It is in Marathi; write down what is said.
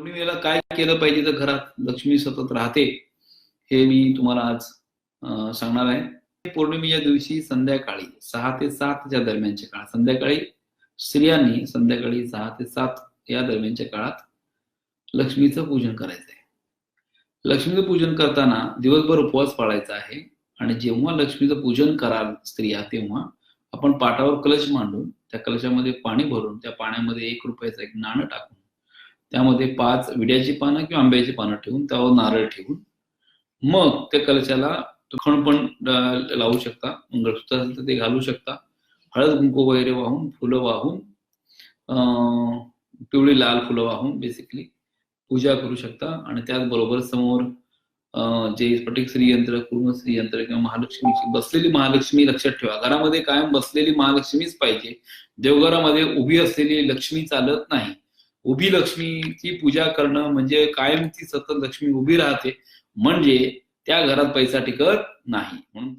पौर्णिमेला काय केलं पाहिजे तर घरात लक्ष्मी सतत राहते हे मी तुम्हाला आज सांगणार आहे. पौर्णिमेच्या दिवशी संध्याकाळी सहा ते सातच्या दरम्यानच्या काळात संध्याकाळी स्त्रियांनी संध्याकाळी सहा ते सात या दरम्यानच्या काळात लक्ष्मीचं पूजन करायचं आहे लक्ष्मीचं पूजन करताना दिवसभर उपवास पाळायचा आहे आणि जेव्हा लक्ष्मीचं पूजन कराल स्त्रिया तेव्हा आपण पाटावर कलश मांडून त्या कलशामध्ये पाणी भरून त्या पाण्यामध्ये एक रुपयाचं एक नाणं टाकून त्यामध्ये पाच विड्याची पानं किंवा आंब्याची पानं ठेवून त्यावर नारळ ठेवून मग त्या कलशाला खण पण लावू शकता मंगळसूत्र असेल तर ते घालू शकता. हळद कुंकू वगैरे वाहून फुलं वाहून पिवळी लाल फुलं वाहून बेसिकली पूजा करू शकता. आणि त्याचबरोबर समोर जे स्फटिक श्रीयंत्र पूर्ण श्रीयंत्र किंवा महालक्ष्मीची बसलेली महालक्ष्मी लक्षात ठेवा. घरामध्ये कायम बसलेली महालक्ष्मीच पाहिजे. देवघरामध्ये उभी असलेली लक्ष्मी चालत नाही. उभी लक्ष्मीची पूजा करणं म्हणजे कायम ती सतत लक्ष्मी उभी राहते. म्हणजे त्या घरात पैसा टिकत नाही. म्हणून